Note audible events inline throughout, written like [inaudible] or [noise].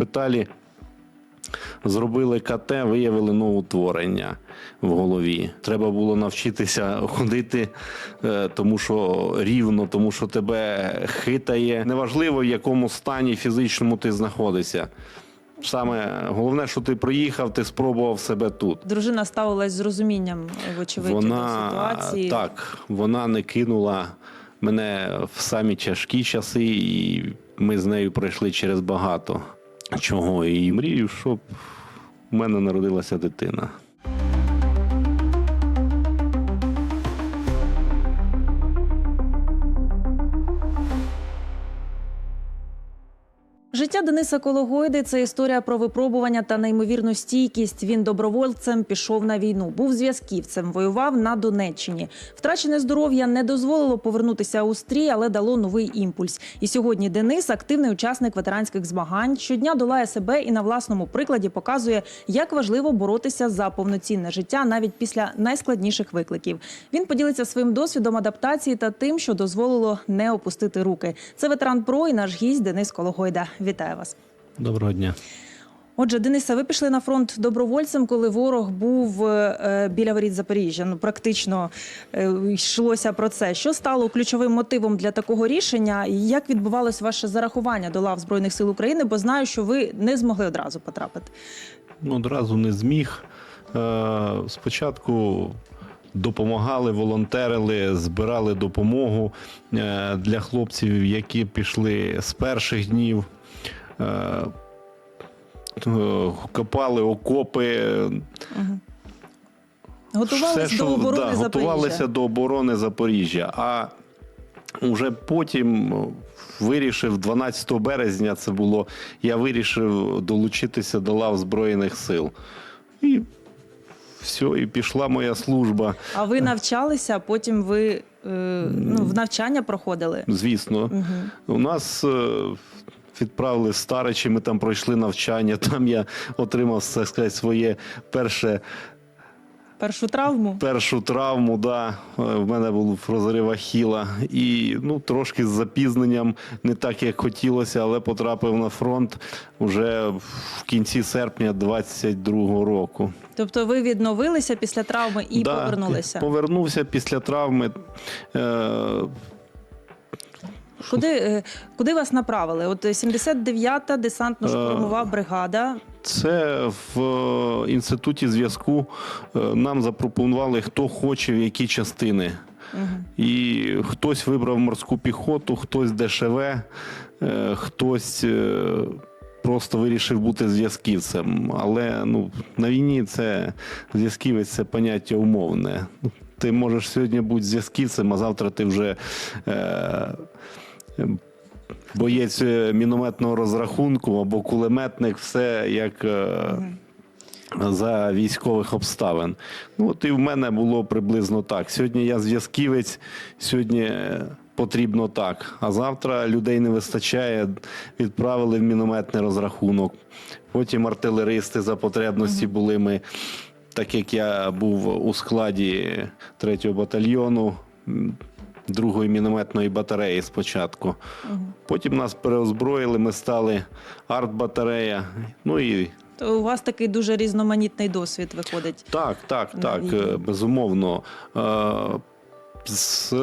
шпиталі. Зробили КТ, виявили новоутворення в голові. Треба було навчитися ходити, е, тому що рівно, тому що тебе хитає. Неважливо, в якому стані фізичному ти знаходишся. Саме головне, що ти приїхав, ти спробував себе тут. Дружина ставилась з розумінням, вочевидь, до Вона ситуації. так, вона не кинула мене в самі тяжкі часи, і ми з нею пройшли через багато чого. І мрію, щоб в мене народилася дитина. Життя Дениса Кологойди це історія про випробування та неймовірну стійкість. Він добровольцем пішов на війну, був зв'язківцем, воював на Донеччині. Втрачене здоров'я не дозволило повернутися у стрій, але дало новий імпульс. І сьогодні Денис активний учасник ветеранських змагань. Щодня долає себе і на власному прикладі показує, як важливо боротися за повноцінне життя навіть після найскладніших викликів. Він поділиться своїм досвідом адаптації та тим, що дозволило не опустити руки. Це ветеран ПРО і наш гість Денис Кологойда. Вітаю вас. Доброго дня. Отже, Дениса, ви пішли на фронт добровольцем, коли ворог був е, біля воріт Запоріжжя. Ну практично е, йшлося про це. Що стало ключовим мотивом для такого рішення? І як відбувалось ваше зарахування до лав збройних сил України? Бо знаю, що ви не змогли одразу потрапити. Ну, Одразу не зміг. Е, Спочатку допомагали, волонтерили, збирали допомогу для хлопців, які пішли з перших днів. Е, е, Копали окопи, Готувалися до оборони да, Запоріжжя. готувалися до оборони Запоріжжя. А вже потім вирішив 12 березня. Це було. Я вирішив долучитися до лав Збройних сил. І все, і пішла моя служба. А ви навчалися, а потім ви е, ну, в навчання проходили. Звісно, у нас. Відправили Старичі, ми там пройшли навчання. [laughs] Там я отримав так сказати, своє перше Першу травму. першу травму, да. Е, в мене був розрив ахіла. І ну, трошки з запізненням, не так, як хотілося, але потрапив на фронт вже в кінці серпня 22-го року. Тобто ви відновилися після травми і Да, повернулися. Повернувся після травми. Е, Куди, е, куди вас направили? От 79-та десантно-штурмова бригада. Це в е, інституті зв'язку е, нам запропонували, хто хоче в які частини. І хтось вибрав морську піхоту, хтось ДШВ, е, хтось е, просто вирішив бути зв'язківцем. Але ну, на війні це зв'язківець це поняття умовне. Ти можеш сьогодні бути зв'язківцем, а завтра ти вже. Е, боєць е, мінометного розрахунку або кулеметник, все як е, за військових обставин. Ну, от і в мене було приблизно так. Сьогодні я зв'язківець, сьогодні е, потрібно так. А завтра людей не вистачає, відправили в мінометний розрахунок. Потім артилеристи за потребності були ми. Так як я був у складі 3-го батальйону, другої мінометної батареї спочатку. Потім нас переозброїли, ми стали артбатарея. Ну і То у вас такий дуже різноманітний досвід виходить. так, так, так, війні. е, безумовно. Е, З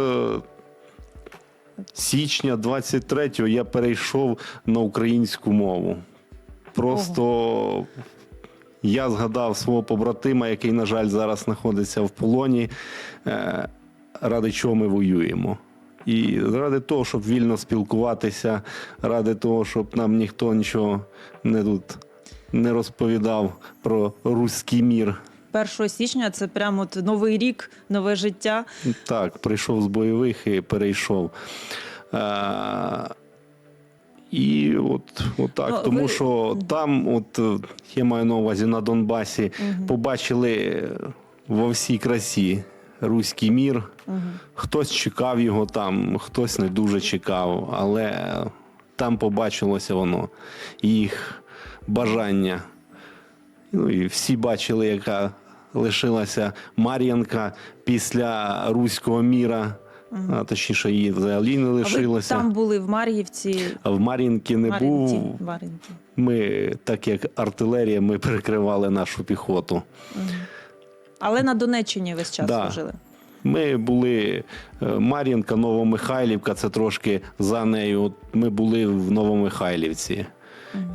січня 23-го я перейшов на українську мову. Просто я згадав свого побратима, який, на жаль, зараз знаходиться в полоні, е, ради чого ми воюємо. І ради того, щоб вільно спілкуватися, ради того, щоб нам ніхто нічого не тут не розповідав про руський мір. 1 січня це прямо от новий рік, нове життя. Так, прийшов з бойових і перейшов. А, і от, от так, Ну, тому ви- що там, от я маю на увазі на Донбасі, побачили во всій красі руський мір. Хтось чекав його там, хтось не дуже чекав, але там побачилося воно, їх бажання. Ну і всі бачили, яка лишилася Мар'янка після руського міра. а точніше, її взагалі не А ви лишилося. там були в Мар'ївці. В Мар'їнки не Мар'їнці, був. Мар'їнці. Ми, так як артилерія, ми перекривали нашу піхоту. Мгм. Але на Донеччині весь час Да. служили. Ми були е, Мар'їнка, Новомихайлівка, це трошки за нею. От Ми були в Новомихайлівці.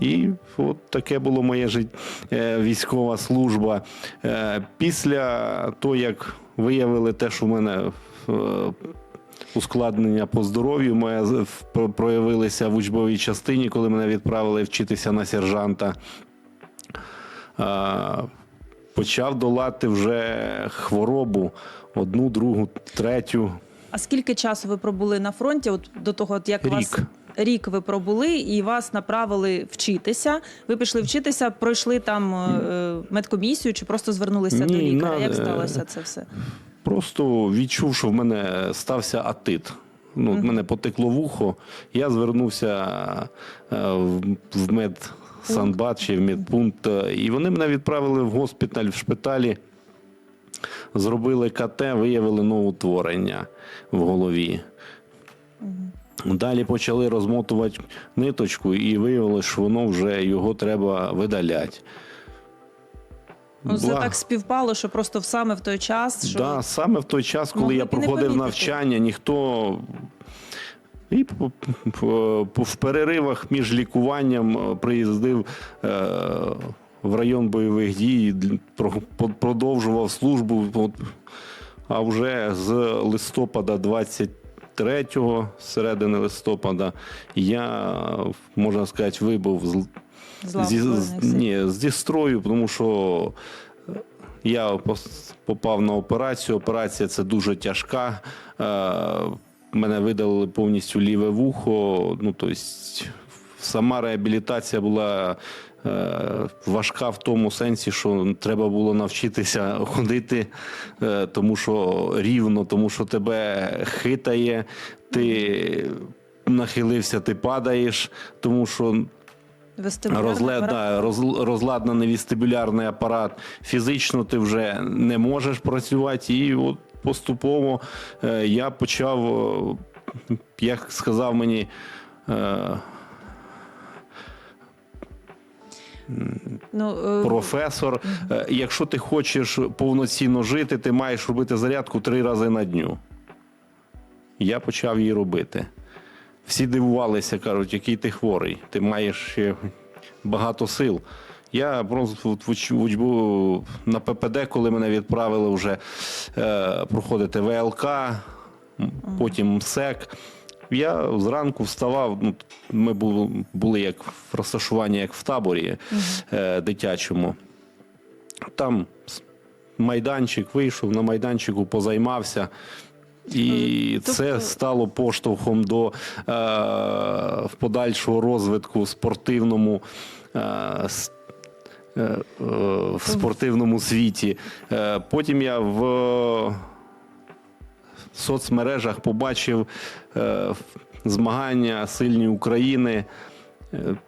І от таке було моє життя, військова служба. Е, Після того, як виявили те, що в мене е, ускладнення по здоров'ю моє проявилися в учбовій частині, коли мене відправили вчитися на сержанта. Е, Почав долати вже хворобу одну, другу, третю. А скільки часу ви пробули на фронті? От до того, от як вас Рік. рік ви пробули і вас направили вчитися. Ви пішли вчитися, пройшли там е, медкомісію чи просто звернулися до лікаря? на- Як сталося це все? Просто відчув, що в мене стався атит. Ну, в мене потекло вухо. Я звернувся е, в, в медсанбат чи в медпункт, і вони мене відправили в госпіталь в шпиталі. Зробили КТ, виявили новоутворення в голові. Далі почали розмотувати ниточку, і виявилось, що воно вже його треба видаляти. Ну, це Бла- так співпало, що просто саме в той час, що Да, саме в той час, коли Могли я проходив навчання, ніхто. І в переривах між лікуванням е, приїздив е, в район бойових дій, продовжував службу. А вже з листопада 23-го, середини листопада, я, можна сказати, вибув з, зі, з, ні, зі строю, тому що е, я попав на операцію. Операція це дуже тяжка. Мене видалили повністю ліве вухо. Ну, тобто, сама реабілітація була е, важка в тому сенсі, що треба було навчитися [laughs] ходити, е, тому що рівно, тому що тебе хитає, ти нахилився, ти падаєш, тому що Розле, да, роз, розладнаний вестибулярний апарат. Фізично ти вже не можеш працювати. І от поступово е, я почав, е, як сказав мені. Е, Ну, професор, е, якщо ти хочеш повноцінно жити, ти маєш робити зарядку три рази на дню. Я почав її робити. Всі дивувалися, кажуть, який ти хворий, ти маєш ще багато сил. Я просто в учбу на ППД, коли мене відправили вже е, проходити ВЛК, потім МСЕК. Я зранку вставав. Ну, ми були, як в розташуванні, як в таборі е, дитячому. Там майданчик вийшов, на майданчику позаймався. І Тобто- це стало поштовхом до е, в подальшого розвитку спортивному. Е, в спортивному світі. Е, Потім я в соцмережах побачив е, змагання сильні України, е,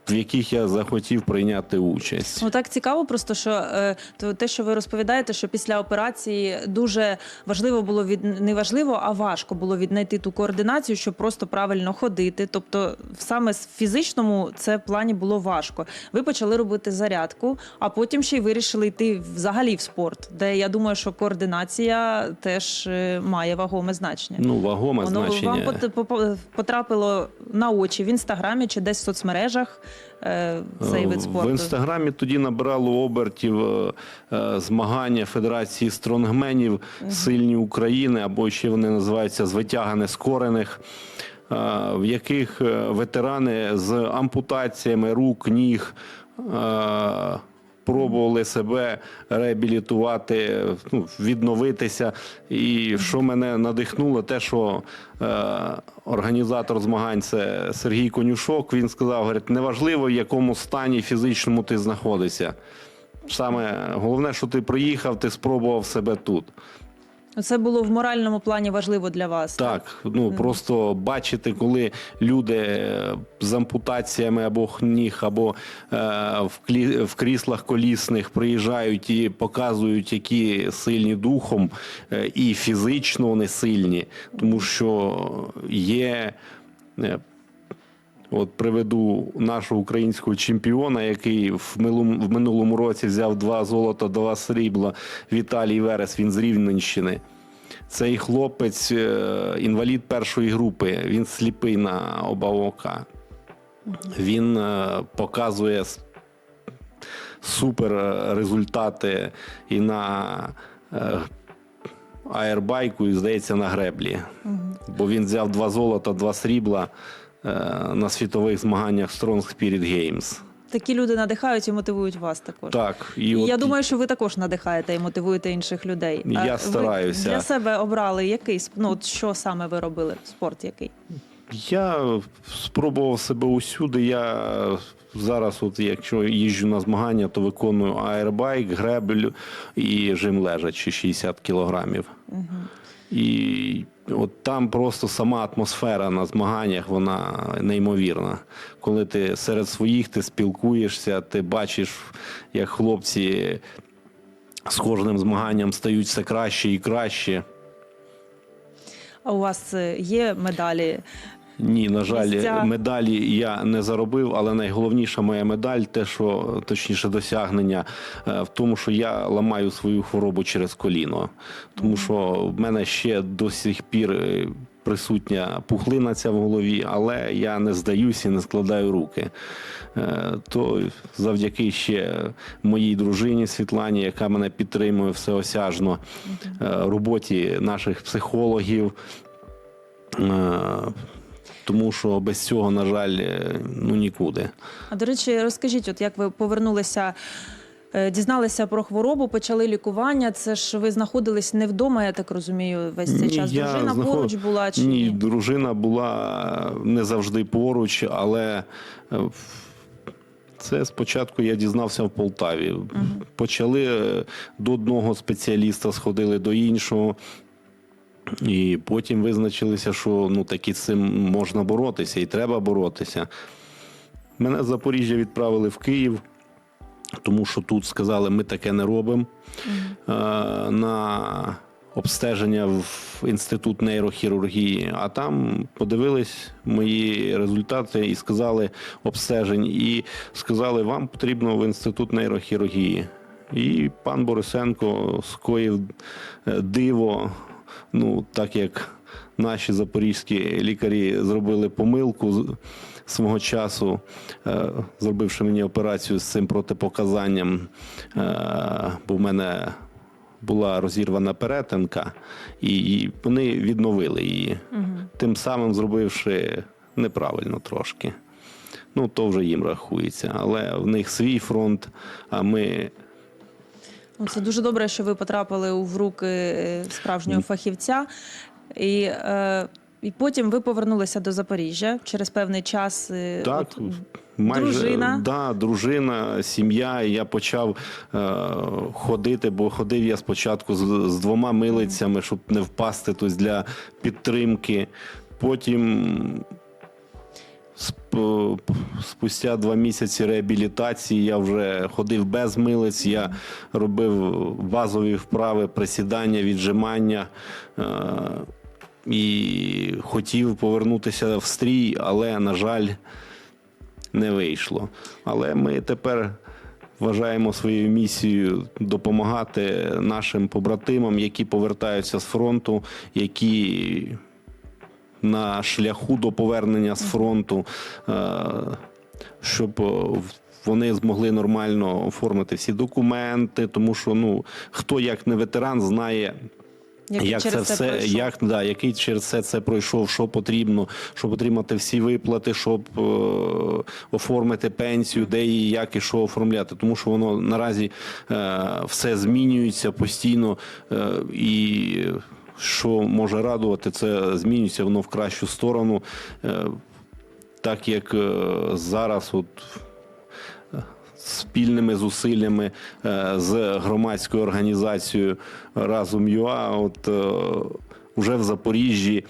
в яких я захотів прийняти участь. Ну так цікаво, просто що е, то те, що ви розповідаєте, що після операції дуже важливо було від не важливо, а важко було віднайти ту координацію, щоб просто правильно ходити. Тобто, саме в фізичному це плані було важко. Ви почали робити зарядку, а потім ще й вирішили йти взагалі в спорт, де я думаю, що координація теж е, має вагоме значення. Ну, вагоме Воно значення. вам потрапило на очі в інстаграмі чи десь в соцмережах е, цей вид спорту. В інстаграмі тоді набирало обертів е, е, змагання Федерації стронгменів Сильні України, або ще вони називаються звитяга витяга нескорених, в яких ветерани з ампутаціями рук, ніг. Пробували себе реабілітувати, ну, відновитися. І що мене надихнуло, те, що е, організатор змагань це Сергій Конюшок. Він сказав: говорить, неважливо, в якому стані фізичному ти знаходишся. Саме головне, що ти приїхав, ти спробував себе тут. Це було в моральному плані важливо для вас. Так, ну просто бачити, коли люди е, з ампутаціями або ніг, або е, в, клі, в кріслах колісних приїжджають і показують, які сильні духом, е, і фізично вони сильні, тому що є. От приведу нашого українського чемпіона, який в минулому, в минулому році взяв два золота, два срібла. Віталій Верес, він з Рівненщини. Цей хлопець е, інвалід першої групи, він сліпий на оба ока. Він е, показує супер е, результати і на аербайку, і, здається, на греблі. Бо він взяв два золота, два срібла на світових змаганнях Strong Spirit Games. Такі люди надихають і мотивують вас також. Так, і І от я думаю, що ви також надихаєте і мотивуєте інших людей. Я А ви стараюся. для себе обрали який сп- ну, от що саме ви робили? Спорт який? Я спробував себе усюди. Я зараз, от якщо їжджу на змагання, то виконую аербайк, гребель і жим лежачи 60 кілограмів. І от там просто сама атмосфера на змаганнях, вона неймовірна. Коли ти серед своїх ти спілкуєшся, ти бачиш, як хлопці з кожним змаганням стають все краще і краще. А у вас е, є медалі? Ні, на жаль, Місця. медалі я не заробив, але найголовніша моя медаль, те, що точніше досягнення, е, в тому, що я ламаю свою хворобу через коліно. Тому що в мене ще до сих пір е, присутня пухлина ця в голові, але я не здаюся і не складаю руки. Е, То завдяки ще моїй дружині Світлані, яка мене підтримує всеосяжно, роботі наших психологів. Тому що без цього, на жаль, е, ну нікуди. А до речі, розкажіть, от як ви повернулися, е, дізналися про хворобу, почали лікування. Це ж ви знаходились не вдома, я так розумію, весь цей Ні, час. я Дружина знаход- поруч була чи ні, ні? дружина була не завжди поруч, але е, це спочатку я дізнався в Полтаві. Почали е, до одного спеціаліста, сходили до іншого. І потім визначилися, що ну таки з цим можна боротися і треба боротися. Мене з Запоріжжя відправили в Київ, тому що тут сказали, ми таке не робимо. Е, на обстеження в інститут нейрохірургії, а там подивились мої результати і сказали обстежень, і сказали, вам потрібно в інститут нейрохірургії. І пан Борисенко скоїв е, диво, ну так як наші запорізькі лікарі зробили помилку свого часу, е, зробивши мені операцію з цим протипоказанням, е, бо в мене була розірвана перетинка, і вони відновили її, тим самим зробивши неправильно трошки. Ну, то вже їм рахується. Але в них свій фронт, а ми Це дуже добре, що ви потрапили в руки е, справжнього фахівця. І, е, і потім ви повернулися до Запоріжжя через певний час. е, Так, от, майже дружина? Да, дружина, сім'я. І Я почав е, ходити, бо ходив я спочатку з, з двома милицями, щоб не впасти тобто для підтримки. Потім. Сп- Спустя два місяці реабілітації я вже ходив без милиць, я робив базові вправи, присідання, віджимання. Е, і хотів повернутися в стрій, але, на жаль, не вийшло. Але ми тепер вважаємо своєю місією допомагати нашим побратимам, які повертаються з фронту, які на шляху до повернення з фронту, е, щоб е, вони змогли нормально оформити всі документи, тому що ну хто як не ветеран знає. який Як це все, пройшов. як да, який через все це пройшов, що потрібно, щоб отримати всі виплати, щоб е, оформити пенсію, де і як і що оформляти, тому що воно наразі е, все змінюється постійно е, і. Що може радувати, це змінюється воно в кращу сторону, е, так як е, зараз, от спільними зусиллями е, з громадською організацією Разом ЮА. От вже в Запоріжжі.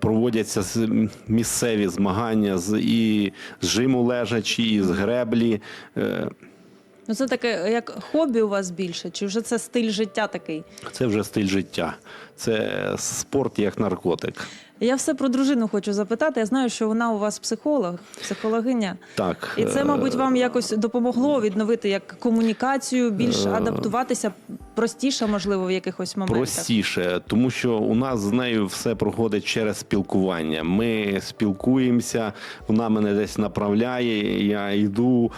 Проводяться місцеві змагання з і з жиму лежачі, і з греблі. Ну це таке як хобі у вас більше, чи вже це стиль життя такий? Це вже стиль життя. Це спорт як наркотик. Я все про дружину хочу запитати. Я знаю, що вона у вас психолог, психологиня. Так, І це, е, мабуть, вам якось допомогло відновити як комунікацію, більш Е, адаптуватися простіше, можливо, в якихось моментах. простіше, тому що у нас з нею все проходить через спілкування. Ми спілкуємося, вона мене десь направляє, я йду,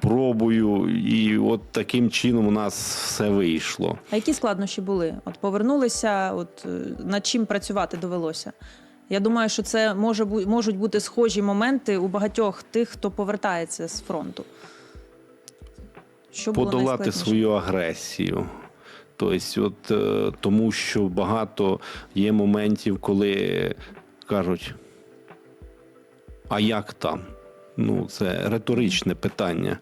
пробую, і от таким чином у нас все вийшло. А які складнощі були? От повернулися, от е, над чим працювати довелося? Я думаю, що це може можуть бути схожі моменти у багатьох тих, хто повертається з фронту. Що подолати свою агресію. Тобто, от, е, тому що багато є моментів, коли кажуть, а як там? Ну, це риторичне питання.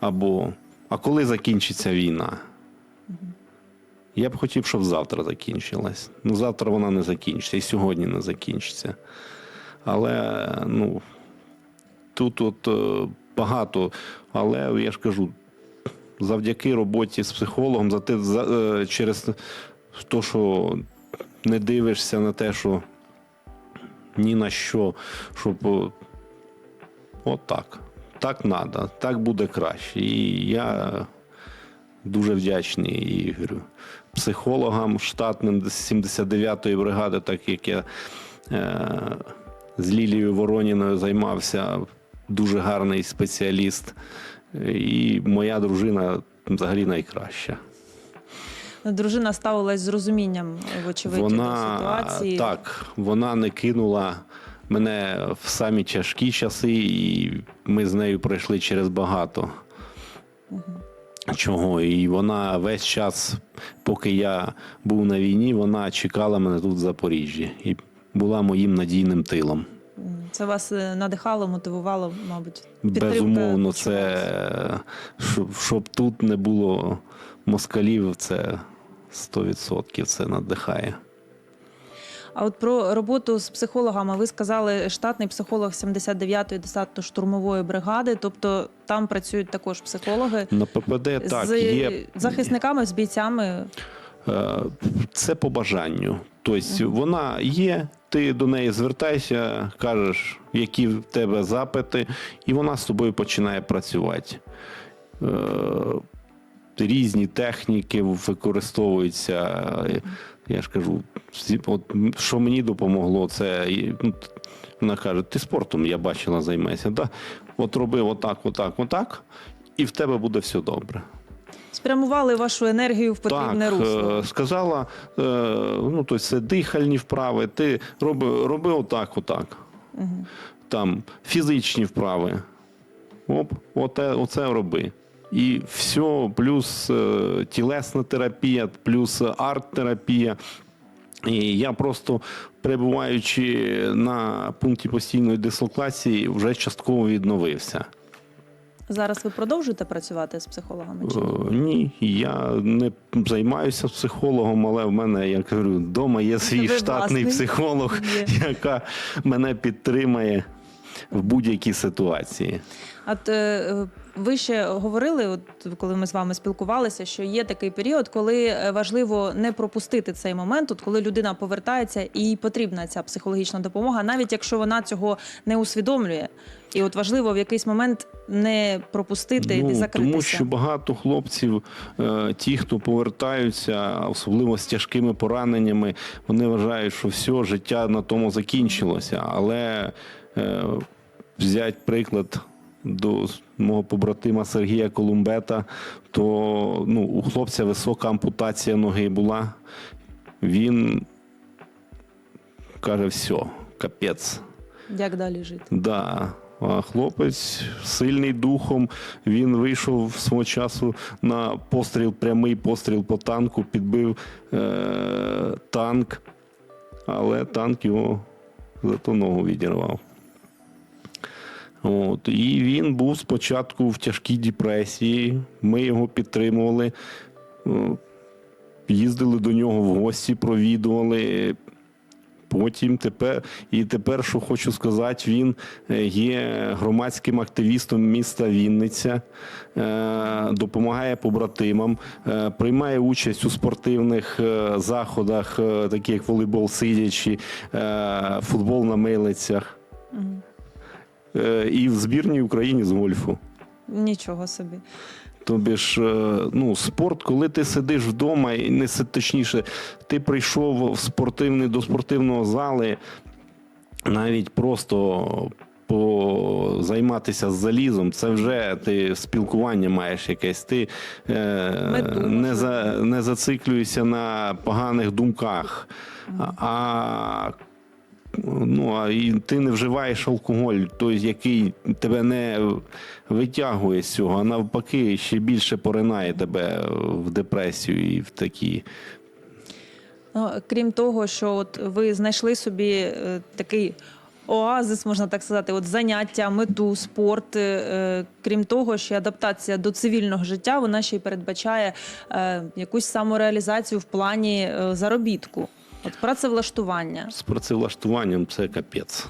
Або а коли закінчиться війна? Я б хотів, щоб завтра закінчилась. Ну, завтра вона не закінчиться, і сьогодні не закінчиться. Але ну, тут от е, багато, але я ж кажу, завдяки роботі з психологом, за те, за, е, через те, що не дивишся на те, що ні на що, щоб о, от так. Так треба, так буде краще. І я дуже вдячний Ігорю. Психологам штатним з 79-ї бригади, так як я е, з Лілією Вороніною займався, дуже гарний спеціаліст. І моя дружина взагалі найкраща. Дружина ставилась з розумінням, вочевидь, до ситуації. так, вона не кинула мене в самі тяжкі часи, і ми з нею пройшли через багато. Чого? І вона весь час, поки я був на війні, вона чекала мене тут в Запоріжжі і була моїм надійним тилом. Це вас е, надихало, мотивувало, мабуть. підтримка Безумовно, це щоб, щоб тут не було москалів, це 100% це надихає. А от про роботу з психологами ви сказали штатний психолог 79-ї десантно-штурмової бригади, тобто там працюють також психологи На ППД так з є захисниками, з бійцями. Е, Це по бажанню. Тобто вона є, ти до неї звертайся, кажеш, які в тебе запити, і вона з тобою починає працювати. Е, Різні техніки використовуються. Я ж кажу, от, що мені допомогло, це ну, вона каже: ти спортом я бачила, займайся. Да? От роби отак, отак, отак, і в тебе буде все добре. Спрямували вашу енергію в потрібне так, русло. е, сказала, е, ну, тобто це дихальні вправи, ти роби, роби отак, отак. Мгм. Там фізичні вправи. Оп, оте, оце роби. І все, плюс е, тілесна терапія, плюс арт-терапія. І я просто, перебуваючи на пункті постійної дислокації, вже частково відновився. Зараз ви продовжуєте працювати з психологами? Чи? ні? Е, Ні, я не займаюся психологом, але в мене, я кажу, вдома є свій [laughs] Ви штатний власний. психолог, Є. [laughs] яка мене підтримає в будь-якій ситуації. От е, ви ще говорили, от коли ми з вами спілкувалися, що є такий період, коли е, важливо не пропустити цей момент, от коли людина повертається і потрібна ця психологічна допомога, навіть якщо вона цього не усвідомлює. І от важливо в якийсь момент не пропустити і не закритися. Ну, тому що багато хлопців, е, ті, хто повертаються, особливо з тяжкими пораненнями, вони вважають, що все життя на тому закінчилося. Але е, взять приклад до мого побратима Сергія Колумбета, то ну, у хлопця висока ампутація ноги була. Він каже, все, капець. Як далі жити? Да. А хлопець сильний духом. Він вийшов свого часу на постріл, прямий постріл по танку, підбив е- танк, але танк його зато ногу відірвав. От, і він був спочатку в тяжкій депресії. Ми його підтримували, е, їздили до нього в гості, провідували. Потім тепер і тепер, що хочу сказати, він е, є громадським активістом міста Вінниця, е, допомагає побратимам, приймає участь у спортивних заходах, таких як волейбол сидячи, футбол на милицях. Е, І в збірній Україні з гольфу. Нічого собі. Тобі ж, е, ну, спорт, коли ти сидиш вдома, і не точніше, ти прийшов в спортивний до спортивного зали, навіть просто позайматися з залізом, це вже ти спілкування маєш якесь. Ти е, не, за, не зациклюєшся на поганих думках. А Ну, а і ти не вживаєш алкоголь, той, який тебе не витягує з цього, а навпаки, ще більше поринає тебе в депресію і в такі. Ну, крім того, що от ви знайшли собі е, такий оазис, можна так сказати, от заняття, мету, спорт. е, крім того, що адаптація до цивільного життя вона ще й передбачає е, якусь самореалізацію в плані е, заробітку. От працевлаштування. З працевлаштуванням це капець.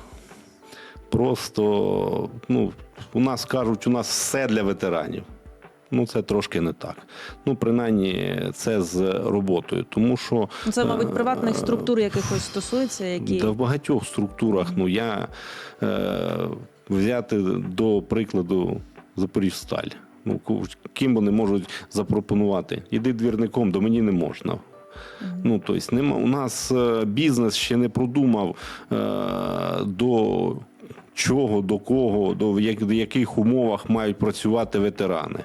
Просто, ну, у нас кажуть, у нас все для ветеранів. Ну, це трошки не так. Ну, принаймні, це з роботою. Тому що. Ну, Це, мабуть, приватних е, структур якихось стосується, які Да в багатьох структурах. Ну я е, взяти до прикладу Запоріжсталь. Ну, ким вони можуть запропонувати? Іди двірником, до мені не можна. Ну, тобто, нема, у нас е, бізнес ще не продумав е, до чого, до кого, до в як- в яких умовах мають працювати ветерани.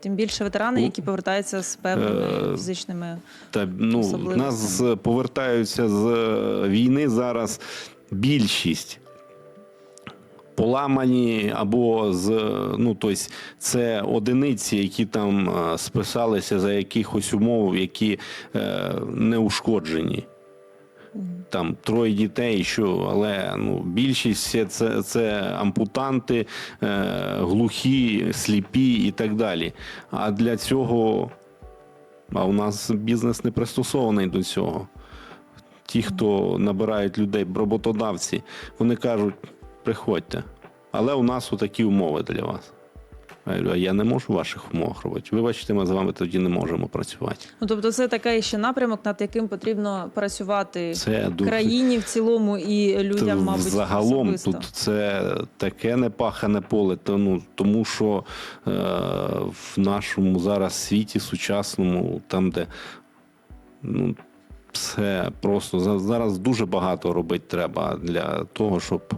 тим більше ветерани, які повертаються з певними е, фізичними. Та ну нас повертаються з е, війни зараз більшість. Поламані або з ну тобто це одиниці, які там е, списалися за якихось умов, які е, не ушкоджені. Там троє дітей, що, але ну, більшість це, це ампутанти, е, глухі, сліпі і так далі. А для цього а у нас бізнес не пристосований до цього. Ті, хто набирають людей, роботодавці, вони кажуть, приходьте. Але у нас отакі умови для вас. Я говорю, а я не можу в ваших умовах робити. Вибачте, ми з вами тоді не можемо працювати. Ну тобто, це такий ще напрямок, над яким потрібно працювати Це дуже країні в цілому і людям, Та мабуть, загалом особисто. тут це таке непахане поле, то, ну, тому що е, в нашому зараз світі сучасному, там, де ну, все просто зараз дуже багато робити треба для того, щоб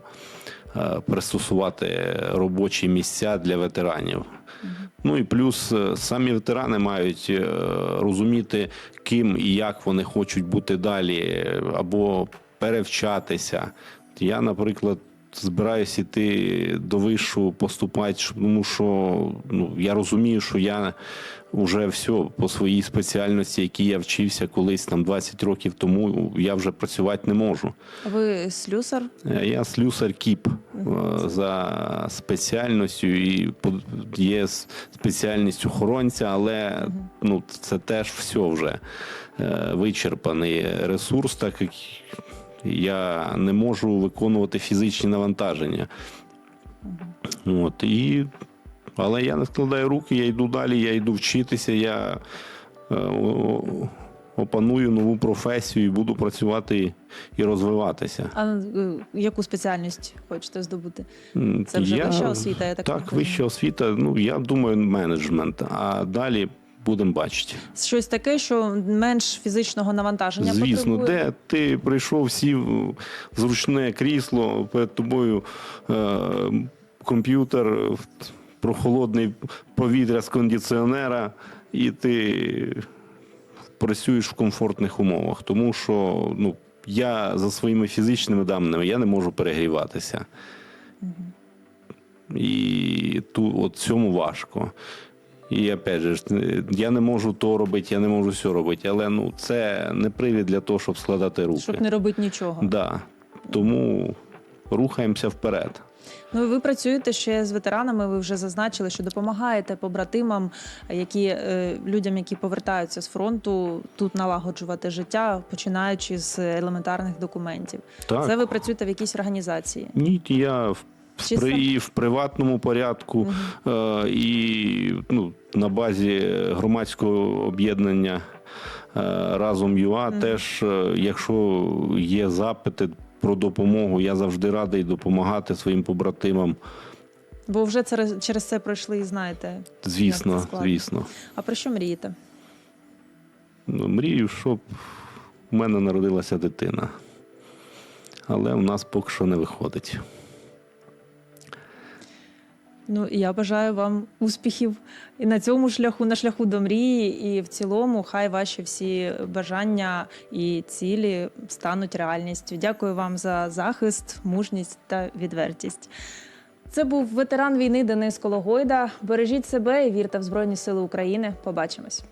пристосувати робочі місця для ветеранів. Ну і плюс е, самі ветерани мають е, розуміти, ким і як вони хочуть бути далі, е, або перевчатися. Я, наприклад, збираюся йти до вишу поступати, тому що ну, я розумію, що я вже все по своїй спеціальності, якій я вчився колись там 20 років тому, я вже працювати не можу. Ви слюсар? Е, Я слюсар КІП е, за спеціальністю і є спеціальність охоронця, але ну, це теж все вже е, вичерпаний ресурс, так як я не можу виконувати фізичні навантаження. От, і, але я не складаю руки, я йду далі, я йду вчитися, я е, опаную нову професію і буду працювати і розвиватися. А е, яку спеціальність хочете здобути? Це вже вища освіта, я так Так, розумію. вища освіта, ну я думаю, менеджмент. А далі будемо бачити. Щось таке, що менш фізичного навантаження Звісно, потребує? де ти прийшов, сів в зручне крісло, перед тобою е, комп'ютер, прохолодний повітря з кондиціонера, і ти працюєш в комфортних умовах. Тому що ну, я за своїми фізичними даними я не можу перегріватися. І ту, от цьому важко. І опять же, я не можу то робити, я не можу все робити. Але ну, це не привід для того, щоб складати руки. Щоб не робити нічого. Да. Тому рухаємося вперед. Ну і ви працюєте ще з ветеранами. Ви вже зазначили, що допомагаєте побратимам, які е, людям, які повертаються з фронту, тут налагоджувати життя, починаючи з елементарних документів. Так. Це ви працюєте в якійсь організації. Ні, я в, і в приватному порядку, е, і ну, на базі громадського об'єднання е, разом ЮА теж, якщо є запити про допомогу, я завжди радий допомагати своїм побратимам. Бо вже через, через це пройшли і знаєте. Звісно, звісно. А про що мрієте? Ну, Мрію, щоб у мене народилася дитина. Але в нас поки що не виходить. Ну і я бажаю вам успіхів і на цьому шляху, на шляху до мрії, і в цілому, хай ваші всі бажання і цілі стануть реальністю. Дякую вам за захист, мужність та відвертість. Це був ветеран війни Денис Кологойда. Бережіть себе і вірте в Збройні Сили України. Побачимось.